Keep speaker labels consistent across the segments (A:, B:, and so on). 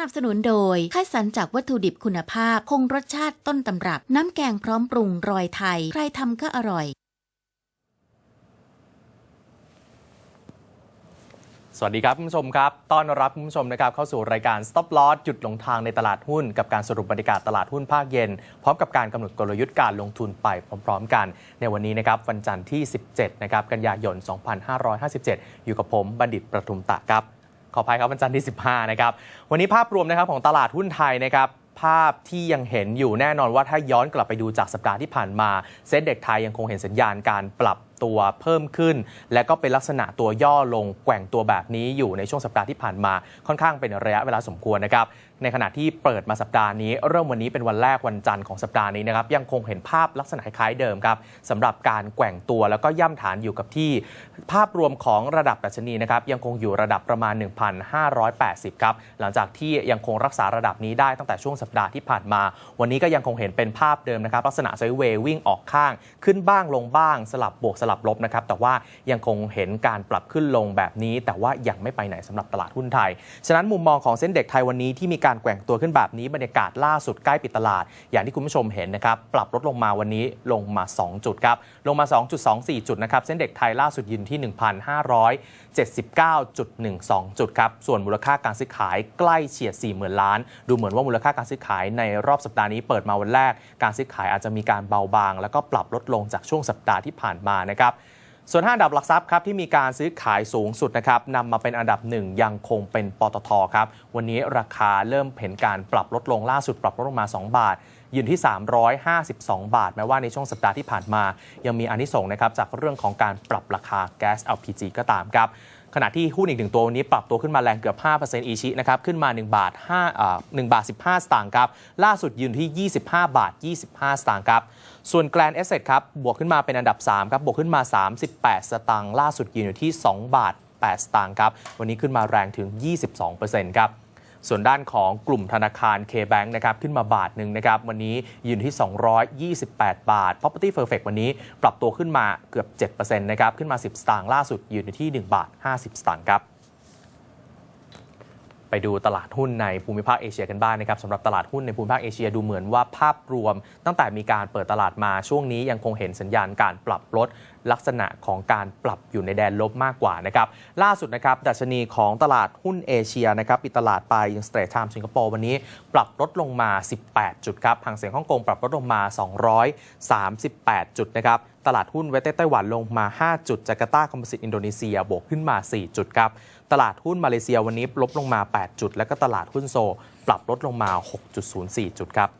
A: นับสนุนโดยคัดสรรจากวัตถุดิบคุณภาพ คงรสชาติต้นตำรับ น้ำแกงพร้อมปรุงรอยไทย ใครทำก็อร่อย
B: สวัสดีครับคุณผู้ชมครับ ต้อนรับคุณผู้ชมนะครับเข้าสู่รายการ Stop Loss จุดหลงทางในตลาดหุ้น กับการสรุปบรรยากาศตลาดหุ้นภาคเย็น พร้อมกับการกำหนดกลยุทธ์การลงทุนไปพร้อมๆกัน ในวันนี้นะครับวันจันทร์ที่ 17 นะครับกันยายน 2557 อยู่กับผมบัณฑิตประทุมตะครับ ขออภัยครับวันจันทร์ที่ 15 นะครับ วันนี้ภาพรวมนะครับของตลาดหุ้นไทยนะครับภาพที่ยังเห็นอยู่แน่นอนว่าถ้าย้อนกลับไปดูจากสัปดาห์ที่ผ่านมา เซ็ตเด็กไทยยังคงเห็นสัญญาณการปรับตัวเพิ่มขึ้น และก็เป็นลักษณะตัวย่อลงแกว่งตัวแบบนี้อยู่ในช่วงสัปดาห์ที่ผ่านมาค่อนข้างเป็นระยะเวลาสมควรนะครับ ในขณะที่เปิดมาสัปดาห์นี้ เริ่มวันนี้เป็นวันแรกวันจันทร์ของสัปดาห์นี้นะครับยังคงเห็นภาพลักษณะคล้ายเดิมครับสำหรับการแกว่งตัวแล้วก็ย่ำฐานอยู่กับที่ภาพรวมของระดับดัชนีนะครับยังคงอยู่ระดับประมาณ 1,580 ครับหลังจากที่ยังคงรักษาระดับนี้ได้ตั้งแต่ช่วงสัปดาห์ที่ผ่านมา วันนี้ก็ยังคงเห็นเป็นภาพเดิมนะครับลักษณะไซด์เวย์วิ่งออกข้างขึ้นบ้างลงบ้างสลับบวกสลับลบนะครับแต่ว่ายังคงเห็นการปรับขึ้นลงแบบนี้ แต่ว่ายังไม่ไปไหนสำหรับตลาดหุ้นไทย ฉะนั้นมุมมองของเส้นเด็กไทยวันนี้ที่มีการการแกว่งตัวขึ้นแบบนี้บรรยากาศล่าสุดใกล้ปิดตลาด อย่างที่คุณผู้ชมเห็นนะครับ ปรับลดลงมาวันนี้ลงมา 2 จุดครับ ลงมา 2.24 จุดนะครับ เส้นเด็กไทยล่าสุดยืนที่ 1,579.12 จุดครับ ส่วนมูลค่าการซื้อขายใกล้เฉียด 40,000 ล้าน ดูเหมือนว่ามูลค่าการซื้อขายในรอบสัปดาห์นี้เปิดมาวันแรก การซื้อขายอาจจะมีการเบาบาง แล้วก็ปรับลดลงจากช่วงสัปดาห์ที่ผ่านมานะครับ ส่วน 5 อันดับหลักทรัพย์ครับที่มีการซื้อขายสูงสุดนะครับนำมาเป็นอันดับหนึ่งยังคงเป็นปตทครับ วันนี้ราคาเริ่มเห็นการปรับลดลงล่าสุดปรับลดลงมา 2 บาท ยืนที่ 352 บาท แม้ว่าในช่วงสัปดาห์ที่ผ่านมา ยังมีอนิสงส์นะครับจากเรื่องของการปรับราคาแก๊ส LPG ก็ตามครับขณะที่หุ้นอีกหนึ่งตัววันนี้ปรับตัวขึ้นมาแรงเกือบ 5%อีชินะครับขึ้นมา 1 บาท5อ่า1บาท 15 สตางค์ครับล่าสุดยืนที่ 25 บาท 25 สตางค์ครับ ส่วนแกลนเอสเซทครับบวกขึ้นมาเป็นอันดับ3ครับบวกขึ้นมา 38 สตางค์ล่าสุดยืนอยู่ที่ 2 บาท 8 สตางค์ครับวันนี้ขึ้นมาแรงถึง 22%ครับส่วนด้านของกลุ่มธนาคาร K-Bank นะครับขึ้นมาบาทหนึ่งนะครับวันนี้ยืนที่ 228 บาท Property Perfect วันนี้ปรับตัวขึ้นมาเกือบ 7%นะครับขึ้นมา 10 สตางค์ล่าสุดยืนอยู่ที่ 1 บาท 50 สตางค์ครับ ไปดูตลาดหุ้นในภูมิภาคเอเชียกันบ้างนะครับสำหรับตลาดหุ้นในภูมิภาคเอเชียดูเหมือนว่าภาพรวม ตั้งแต่มีการเปิดตลาดมาช่วงนี้ยังคงเห็นสัญญาณการปรับลดลักษณะของการปรับอยู่ในแดนลบมากกว่านะครับล่าสุดนะครับดัชนีของตลาดหุ้นเอเชียนะครับปิดตลาดไปยังสเตรทไทม์สิงคโปร์วันนี้ปรับลดลงมา 18 จุดครับหางเสียงฮ่องกงปรับลดลงมา 238 จุดนะครับ ตลาดหุ้นเวสเต้ไต้หวันลงมา 5 จุดจาการ์ตาคอมโพสิตอินโดนีเซียบวกขึ้นมา 4 จุดครับ ตลาดหุ้นมาเลเซียวันนี้ลบลงมา 8 จุด แล้วก็ตลาดหุ้นโซ ปรับลดลงมา 6.04 จุดครับ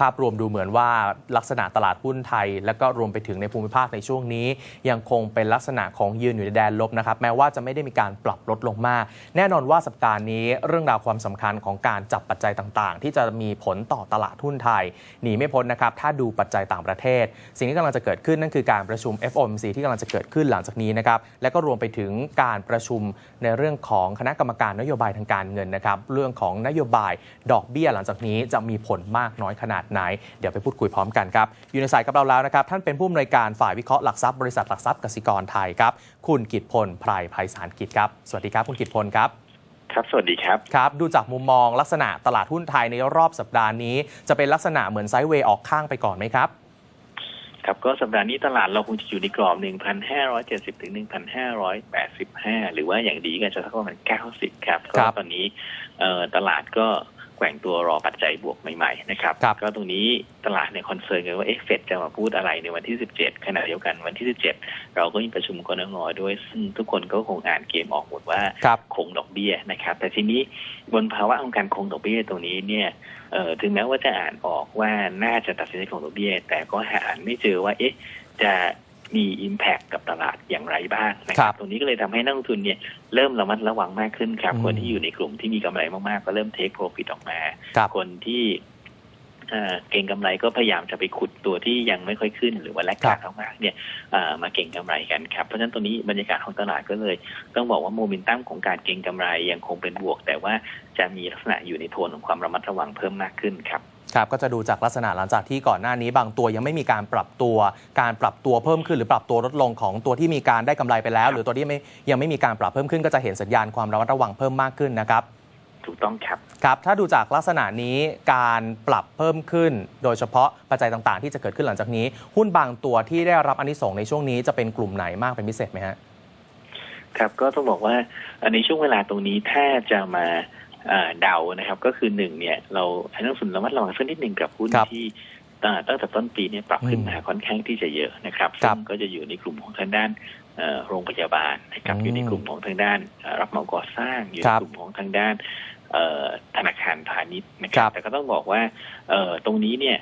B: ภาพรวมดูเหมือนว่าลักษณะตลาดหุ้นไทย และก็รวมไปถึงในภูมิภาคในช่วงนี้ ยังคงเป็นลักษณะของยืนอยู่ในแดนลบนะครับแม้ว่าจะไม่ได้มีการปรับลดลงมาก แน่นอนว่าสัปดาห์นี้เรื่องราวความสำคัญของการจับปัจจัยต่างๆ ที่จะมีผลต่อตลาดหุ้นไทยหนีไม่พ้นนะครับถ้าดูปัจจัยต่างประเทศ สิ่งที่กำลังจะเกิดขึ้นนั่นคือการประชุม FOMC ที่กำลังจะเกิดขึ้นหลังจากนี้นะครับและก็รวมไปถึงการประชุมในเรื่องของคณะกรรมการนโยบายทางการเงินนะครับเรื่องของนโยบายดอกเบี้ยหลังจากนี้จะมีผลมากน้อยขนาดไหน เดี๋ยวไปพูดคุยพร้อมกันครับอยู่ในสายกับเราแล้วนะครับท่านเป็นผู้อำนวยการฝ่ายวิเคราะห์หลักทรัพย์บริษัทหลักทรัพย์กสิกรไทยครับคุณกิตพลไพรไพศาลกิจครับสวัสดีครับคุณกิตพลครับ
C: ครับ สวัสดีครับ
B: ครับ ดูจากมุมมองลักษณะตลาดหุ้นไทยในรอบสัปดาห์นี้ จะเป็นลักษณะเหมือนไซด์เวย์ออกข้างไปก่อนไหมครับ
C: ครับ ก็สัปดาห์นี้ตลาดเราคงจะอยู่ในกรอบ 1,570 ถึง 1,585 หรือว่าอย่างดีก็จะสักประมาณ 90 ครับ
B: ค
C: ก็
B: รับ
C: ตอนนี้เอ่อตลาดก็ แกว่งตัวรอปัจจัยบวกใหม่ๆนะครับ
B: ครับ
C: ก็ตรงนี้ตลาดในยคอนเซิร์นกันว่าเอ๊ะเฟดจะมาพูดอะไรในวันที่ 17 ขณะเดียวกันวันที่ 17 เราก็มีประชุมกรงงด้วย ซึ่งทุกคนก็คงอ่านเกมออกหมดว่า
B: ครับ
C: คงดอกเบี้ยนะครับ แต่ทีนี้บนภาวะของการคงดอกเบี้ยตรงนี้เนี่ยเอ่อถึงแม้ว่าจะอ่านออกว่าน่าจะตัดสินใจคงดอกเบี้ย แต่ก็หาอ่านไม่เจอว่าเอ๊ะจะ มี Impact กับตลาดอย่างไรบ้างนะค
B: ครั
C: รับ
B: บ
C: ตรงนี้ก็เลยทำให้นักลงทุนเนี่ยเริ่มระมัดระวังมากขึ้นครับ
B: อืม
C: คนที่อยู่ในกลุ่มที่มีกำไรมากๆ ก็เริ่มเทคโปรฟิตออกมา
B: ครับ
C: คนที่เอ่อเก่งกำไรก็พยายามจะไปขุดตัวที่ยังไม่ค่อยขึ้น หรือว่าแลกขาดมากๆเนี่ยเอ่อมาเก่งกำไรกันครับ เพราะฉะนั้นตรงนี้บรรยากาศของตลาดก็เลย ต้องบอกว่าโมเมนตัมของการเก็งกำไรยังคงเป็นบวก แต่ว่าจะมีลักษณะอยู่ในโทนของความระมัดระวังเพิ่มมากขึ้นครับ
B: ครับก็จะดูจากลักษณะหลังจากที่ก่อนหน้านี้บางตัวยังไม่มีการปรับตัว การปรับตัวเพิ่มขึ้นหรือปรับตัวลดลงของตัวที่มีการได้กำไรไปแล้ว หรือตัวที่ไม่ยังไม่มีการปรับเพิ่มขึ้นก็จะเห็นสัญญาณความระมัดระวังเพิ่มมากขึ้นนะครับ
C: ถูกต้องครับ
B: ครับ ถ้าดูจากลักษณะนี้การปรับเพิ่มขึ้น โดยเฉพาะปัจจัยต่างๆ ที่จะเกิดขึ้นหลังจากนี้ หุ้นบางตัวที่ได้รับอานิสงในช่วงนี้จะเป็นกลุ่มไหนมากเป็นพิเศษไหมฮะ
C: ครับก็ต้องบอกว่าอ่อในช่วงเวลาตรงนี้ถ้าจะมา เอ่อเดานะครับ ก็คือหนึ่งเนี่ย เราให้นักลงทุนระมัดระวังสักนิดหนึ่งกับหุ้น
B: ครับ
C: ที่เอ่อตั้งแต่ต้นปีเนี่ยปรับขึ้น
B: อืม
C: มาค่อนข้างที่จะเยอะนะครับ
B: ครั
C: ซึ่
B: บ
C: งก็จะอยู่ในกลุ่มของทางด้านเอ่อโรงพยาบาลนะครับ
B: อืม
C: อยู่ในกลุ่มของทางด้านเอ่อรับเหมาก่อสร้างอยู่
B: ค
C: ใน
B: รับ
C: กลุ่มของทางด้านเอ่อธนาคารพาณิชย์นะค
B: ครั
C: รับ
B: บ
C: แต่ก็ต้องบอกว่าเอ่อตรงนี้เนี่ย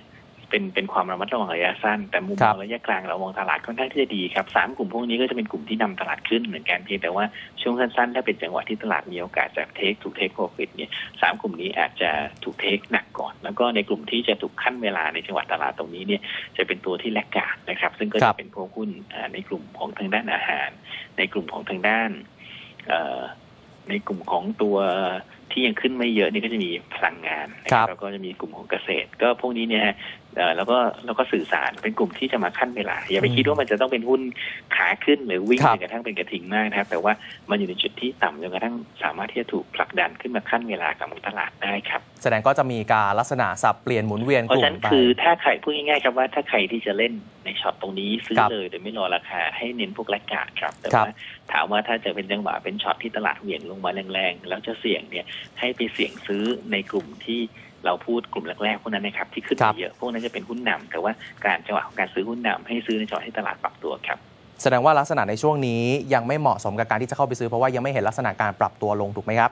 C: เป็นเป็นความระมัดระวังระยะสั้น แต่มุม
B: ครั
C: ม
B: บ
C: องระยะกลางเรามองตลาดค่อนข้างที่จะดีครับสามกลุ่มพวกนี้ก็จะเป็นกลุ่มที่นำตลาดขึ้นเหมือนกันเพียงแต่ว่าช่วงสั้นๆ ถ้าเป็นจังหวะที่ตลาดมีโอกาสจะเทคถูกเทคโปรฟิตเนี่ยสามกลุ่มนี้อาจจะถูกเทคหนักก่อน แล้วก็ในกลุ่มที่จะถูกขั้นเวลาในจังหวะตลาดตรงนี้เนี่ยจะเป็นตัวที่แลกกาดนะครับ ซึ่งก็
B: ครั
C: จะ
B: บ
C: เป็นพวกหุ้นอ่าในกลุ่มของทางด้านอาหาร ในกลุ่มของทางด้านเอ่อในกลุ่มของตัวที่ยังขึ้นไม่เยอะนี่ก็จะมีพลังงานนะค
B: ครั
C: รับบแล้วก็จะมีกลุ่มของเกษตร ก็พวกนี้เนี่ยเอ่อ แล้วก็แล้วก็สื่อสารเป็นกลุ่มที่จะมาขั้นเวลา อย่าไป
B: อืม
C: คิดว่ามันจะต้องเป็นหุ้นขาขึ้นหรือวิ่ง
B: ครับ
C: จนกระทั่งเป็นกระทิงมากนะครับ แต่ว่ามันอยู่ในจุดที่ต่ำจนกระทั่งสามารถที่จะถูกผลักดันขึ้นมาขั้นเวลากับตลาดได้ครับ
B: แสดงก็จะมีการลักษณะสับเปลี่ยนหมุนเวียน
C: เพ
B: ก
C: ราะ
B: ลุ่
C: ฉะ
B: ม
C: นั้น
B: ไป
C: คือถ้าใครพูดง่ายๆครับว่าถ้าใครที่จะเล่นในช็อตตรงนี้ซื้อ
B: ครับ
C: เลยโดยไม่รอราคาให้เน้นพวกแลกกาดครับแต่
B: ครับ
C: ว่าถามว่าถ้าจะเป็นจังหวะเป็นช็อตที่ตลาดเหวี่ยงลงมาแรงๆแล้วจะเสี่ยงเนี่ยให้ไปเสี่ยงซื้อในกลุ่มที่ เราพูดกลุ่มแรกๆพวกนั้นนะครับที่ขึ้น
B: ครั
C: มา
B: บ
C: เยอะพวกนั้นจะเป็นหุ้นนำแต่ว่าการจังหวะของการซื้อหุ้นนำให้ซื้อในจังหวะที่ตลาดปรับตัวครับ
B: แสดงว่าลักษณะในช่วงนี้ยังไม่เหมาะสมกับการที่จะเข้าไปซื้อเพราะว่ายังไม่เห็นลักษณะการปรับตัวลงถูกไหมครับ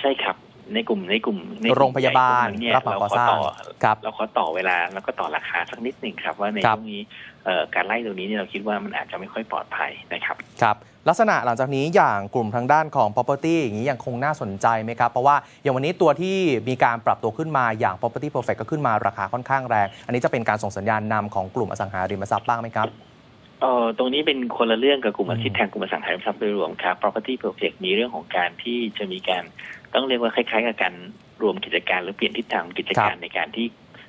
C: ใช่ครับ ในกลุ่มในกลุ่มในกลุ่ม
B: โรงพยาบาล
C: ใหญ่พวกนั้นเนี่ย
B: รับเหมา
C: เรา
B: ก่อ
C: ขอ
B: สร้าง
C: ต่อ
B: ครับ
C: เราขอต่อเวลาแล้วก็ต่อราคาสักนิดหนึ่งครับ ว่าใน
B: ครับ
C: ช่วงนี้เอ่อการไล่ตรงนี้เนี่ยเราคิดว่ามันอาจจะไม่ค่อยปลอดภัยนะครับ
B: ครับลักษณะหลังจากนี้อย่างกลุ่มทางด้านของ property อย่างนี้ยังคงน่าสนใจไหมครับ เพราะว่าอย่างวันนี้ตัวที่มีการปรับตัวขึ้นมาอย่าง property perfect ก็ขึ้นมาราคาค่อนข้างแรง อันนี้จะเป็นการส่งสัญญาณนำของกลุ่มอสังหาริมทรัพย์บ้างไหมครับ
C: เออตรงนี้เป็นคนละเรื่องกับกลุ่ม
B: อื
C: อามชีพแทนกลุ่มอสังหาริมทรัพย์โดยรวมครับ property perfect มีเรื่องของการที่จะมีการ ต้องเรียกว่าคล้ายๆกับการรวมกิจการหรือเปลี่ยนทิศทางของกิจการในการที่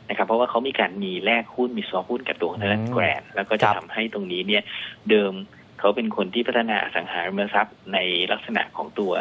C: นะครับเพราะว่าเขามีการมีแลกหุ้นมีซอหุ้นกับตัวของทางด้าน
B: อืม
C: แกรนแล้วก็จะ
B: ครับ
C: ทำให้ตรงนี้เนี่ยเดิมเขาเป็นคนที่พัฒนาอสังหาริมทรัพย์ในลักษณะของตัว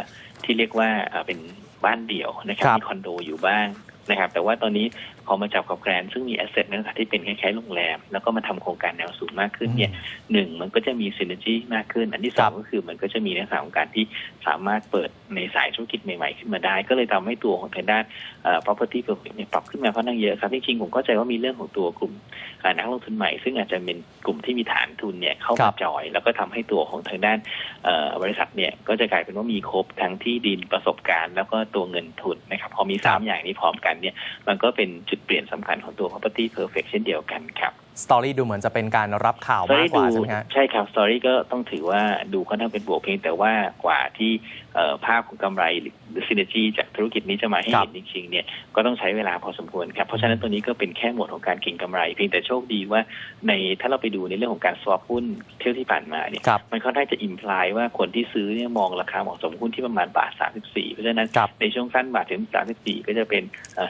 C: ที่เรียกว่าอ่าเป็นบ้านเดี่ยวนะครับ
B: ครับ
C: มีคอนโดอยู่บ้างนะครับ แต่ว่าตอนนี้พอมาจับกับแกรนซึ่งมีแอสเซทในลักษณะที่เป็นคล้ายๆโรงแรม แล้วก็มาทำโครงการแนวสูงมากขึ้นเนี่ยหนึ่งมันก็จะมี synergy มากขึ้น อันที่สอง
B: ครับ
C: ก็คือมันก็จะมีในลักษณะของการที่สามารถเปิดในสายธุรกิจใหม่ๆ ขึ้นมาได้ ก็เลยทำให้ตัวของทางด้านเอ่อ property perfect เนี่ยปรับขึ้นมาค่อนข้างเยอะครับจริงๆผมเข้าใจว่ามีเรื่องของตัวกลุ่มเอ่อนักลงทุนใหม่ ซึ่งอาจจะเป็นกลุ่มที่มีฐานทุนเนี่ยเข้า
B: ครั
C: มา
B: บ
C: จอย แล้วก็ทำให้ตัวของทางด้านเอ่อบริษัทเนี่ยก็จะกลายเป็นว่ามีครบทั้งที่ดินประสบการณ์ แล้วก็ตัวเงินทุนนะครับพอมีสามอย่างนี้พร้อมกันเนี่ยมันก็เป็นจุดเปลี่ยนสำคัญของตัว property perfect เช่นเดียวกันครับ
B: สตอรี่ดูเหมือนจะเป็นการรับข่าว
C: สตอ
B: มาก
C: รี่
B: กว่า
C: ดู
B: ใช่ไหมฮะ
C: ใช่ครับสตอรี่ก็ต้องถือว่าดูค่อนข้างเป็นบวกเพียงแต่ว่ากว่าที่เอ่อภาพของกำไรหรือซินเนจีจากธุรกิจนี้จะมาให้
B: ครับ
C: เห็นจริงๆเนี่ยก็ต้องใช้เวลาพอสมควรครับ เพราะฉะนั้นตัวนี้ก็เป็นแค่หมวดของการเก็งกำไร เพียงแต่โชคดีว่าในถ้าเราไปดูในเรื่องของการสวอปหุ้นเที่ยวที่ผ่านมาเนี่ย
B: ครับ
C: มันค่อนข้างจะอิมพลายว่าคนที่ซื้อเนี่ยมองราคาเหมาะสมหุ้นที่ประมาณบาท 34 เพราะฉะนั้น
B: ครับ
C: ในช่วงสั้นบาทถึง 34 ก็จะเป็น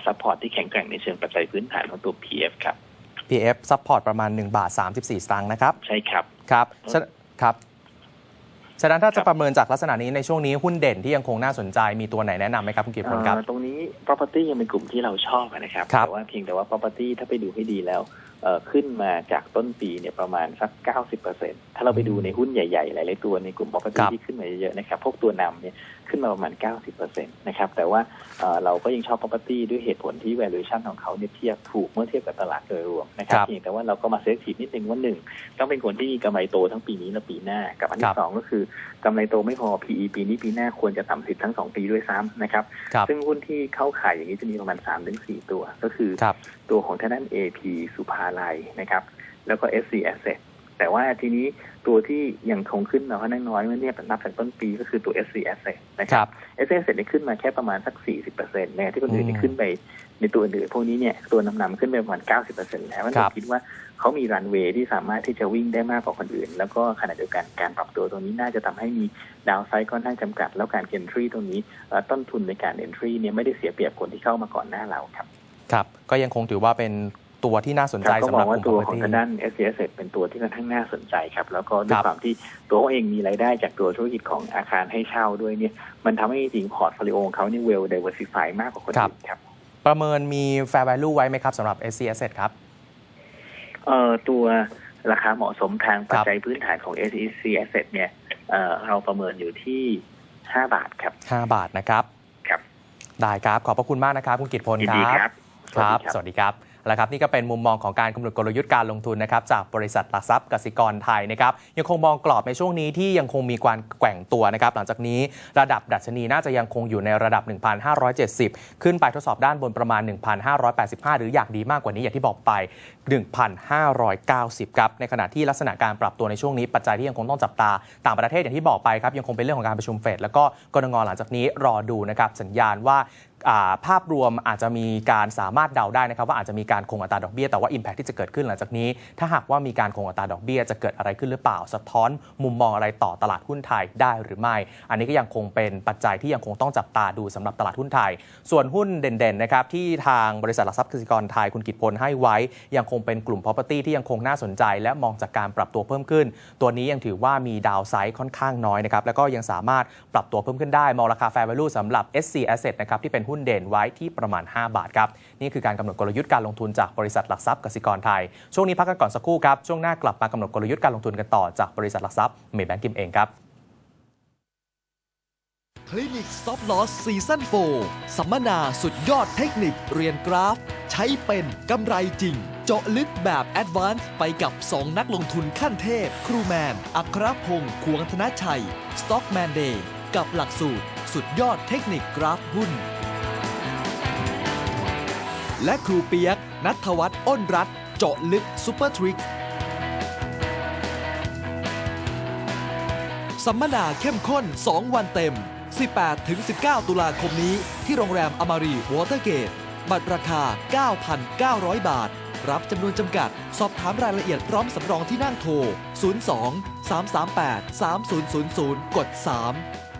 C: ซัพพอร์ตที่แข็งแกร่งในเชิงปัจจัยพื้นฐานของตัว PF ครับ
B: PF ซัพพอร์ตประมาณ 1 บาท 34 สตางค์นะครับ
C: ใช่ครับ
B: ครับฉะครับฉะนั้นถ้า
C: ค
B: จะ
C: รับ
B: ประเมินจากลักษณะนี้ในช่วงนี้หุ้นเด่นที่ยังคงน่าสนใจมีตัวไหนแนะนำไหมครับคุณกิตพลครับ
C: เอ่อตรงนี้ property ยังเป็นกลุ่มที่เราชอบนะครับ
B: ครับ
C: แต่ว่าเพียงแต่ว่า property ถ้าไปดูให้ดีแล้วเอ่อ ขึ้นมาจากต้นปีเนี่ยประมาณสัก 90%ถ้าเราไปดูในหุ้นใหญ่ๆ หลายๆตัวในกลุ่ม property
B: ครับ
C: ที่ขึ้นมาเยอะๆนะครับ พวกตัวนำเนี่ยขึ้นมาประมาณ 90%นะครับ แต่ว่าเอ่อเราก็ยังชอบ property ด้วยเหตุผลที่ valuation ของเขาเนี่ยเทียบถูกเมื่อเทียบกับตลาดโดยรวมนะครับ
B: ครับ
C: เพียงแต่ว่าเราก็มาเซฟทีนิดนึงว่าหนึ่งต้องเป็นคนที่มีกำไรโตทั้งปีนี้และปีหน้า กับอัน
B: ครั
C: ที่
B: บ
C: สองก็คือกำไรโตไม่พอ PE ปีนี้ปีหน้าควรจะต่ำสิบทั้งสองปีด้วยซ้ำนะครับ
B: ครับ
C: ซึ่งหุ้นที่เข้าขายอย่างนี้จะมีประมาณ3-4ถึงตัว ก็คือ
B: ครับ
C: ตัวของท่านั้น AP สุภาลัยนะครับ แล้วก็ SC Asset แต่ว่าทีนี้ตัวที่ยังคงขึ้นมาค่อนข้างน้อยเมื่อเทียบนับจากต้นปีก็คือตัว SC Asset นะค
B: ค
C: รั
B: รับบ
C: SC Asset เนี่ยขึ้นมาแค่ประมาณสัก 40%นะที่คนอื่น
B: อืม
C: เนี่ยขึ้นไปในตัวอื่นๆพวกนี้เนี่ยตัวนำนำขึ้นไปประมาณ 90%แล้วมัน
B: ครับ
C: คิดว่าเขามีรันเวย์ที่สามารถที่จะวิ่งได้มากกว่าคนอื่น แล้วก็ขณะเดียวกันการปรับตัวตรงนี้น่าจะทำให้มีดาวไซด์ค่อนข้างจำกัด แล้วการเอนทรีตรงนี้เอ่อต้นทุนในการเอนทรีเนี่ยไม่ได้เสียเปรียบคนที่เข้ามาก่อนหน้าเราครับ
B: ครับ ก็ยังคงถือว่าเป็น ตัวที่น่าสน
C: ค
B: ใจ
C: รับก็
B: สำ
C: ม
B: ห
C: อ
B: รับ
C: ง
B: ก
C: ว่า
B: ลุ่ม
C: ตัว
B: property
C: ของทางด้าน s อ s เป็นตัวที่ค่อนข้างน่าสนใจครับ แล้วก็ด้ว
B: ครั
C: ย
B: บ
C: ความที่ตัวเขาเองมีรายได้จากตัวธุรกิจของอาคารให้เช่าด้วยเนี่ย มันทำให้จริงพอร์ตโฟลิโอของเขาเนี่ยเวล diversify มากกว่าคนอื่นครับ
B: ประเมินมี fair value ไว้ไหมครับสำหรับ SC Asset ครับ
C: เอ่อตัวราคาเหมาะสมทางปัจจัยพื้นฐานของ SEC Asset เนี่ยเอ่อเราประเมินอยู่ที่5บาทครับ
B: 5บาทนะครับ
C: ครับ
B: ได้ครับ ขอบพระคุณมากนะครับ คุณกิตพล
C: ยิน
B: ค
C: ดี
B: รับ
C: ครับ
B: ครับ
C: ส
B: ส
C: วัสดี
B: วัสดีครับ แล้วครับนี่ก็เป็นมุมมองของการกำหนดกลยุทธ์การลงทุนนะครับจากบริษัทหลักทรัพย์กสิกรไทยนะครับยังคงมองกรอบในช่วงนี้ที่ยังคงมีการแกว่งตัวนะครับหลังจากนี้ระดับดัชนีน่าจะยังคงอยู่ในระดับ 1,570 ขึ้นไปทดสอบด้านบนประมาณ 1,585 หรืออยากดีมากกว่านี้อย่างที่บอกไป 1,590 ครับในขณะที่ลักษณะการปรับตัวในช่วงนี้ปัจจัยที่ยังคงต้องจับตาต่างประเทศอย่างที่บอกไปครับยังคงเป็นเรื่องของการประชุมเฟดแล้วก็กรงงหลังจากนี้รอดูนะครับสัญญาณว่า ภาพรวมอาจจะมีการสามารถเดาได้นะครับว่าอาจจะมีการคงอัตราดอกเบี้ยแต่ว่า Impact ที่จะเกิดขึ้นหลังจากนี้ ถ้าหากว่ามีการคงอัตราดอกเบี้ยจะเกิดอะไรขึ้นหรือเปล่า สะท้อนมุมมองอะไรต่อตลาดหุ้นไทยได้หรือไม่ อันนี้ก็ยังคงเป็นปัจจัยที่ยังคงต้องจับตาดูสำหรับตลาดหุ้นไทย ส่วนหุ้นเด่นๆนะครับที่ทางบริษัทหลักทรัพย์กสิกรไทยคุณกิตพลให้ไว้ ยังคงเป็นกลุ่ม property ที่ยังคงน่าสนใจ และมองจากการปรับตัวเพิ่มขึ้น ตัวนี้ยังถือว่ามีดาวไซด์ค่อนข้างน้อยนะครับแล้วก็ยังสามารถปรับตัวเพิ่มขึ้นได้มองราคา fair value สำหรับ SC Asset นะครับที่เป็นหุุ้นเด่นไว้ที่ประมาณ 5 บาทครับ นี่คือการกำหนดกลยุทธ์การลงทุนจากบริษัทหลักทรัพย์กสิกรไทย ช่วงนี้พักกันก่อนสักครู่ครับ ช่วงหน้ากลับมากำหนดกลยุทธ์การลงทุนกันต่อจากบริษัทหลักทรัพย์เมย์แบงกิมเองครับ
D: คลินิก Stop Loss ซีซั่น4สัมมนาสุดยอดเทคนิคเรียนกราฟ ใช้เป็นกำไรจริง เจาะลึกแบบแอดวานซ์ไปกับ 2 นักลงทุนขั้นเทพ ครูแมน อัครพงศ์ควงธนชัย Stockman Day กับหลักสูตร สุดยอดเทคนิคกราฟหุ้น และครูเปียก นัทวัฒน์อ้นรัตเจาะลึกซูเปอร์ทริกสัมมนาเข้มข้น 2 วันเต็ม 18-19 ตุลาคมนี้ที่โรงแรมอมารีวอเตอร์เกต บัตรราคา 9,900 บาท รับจำนวนจำกัด สอบถามรายละเอียดพร้อมสำรองที่นั่งโทร 02 338 3000 กด 3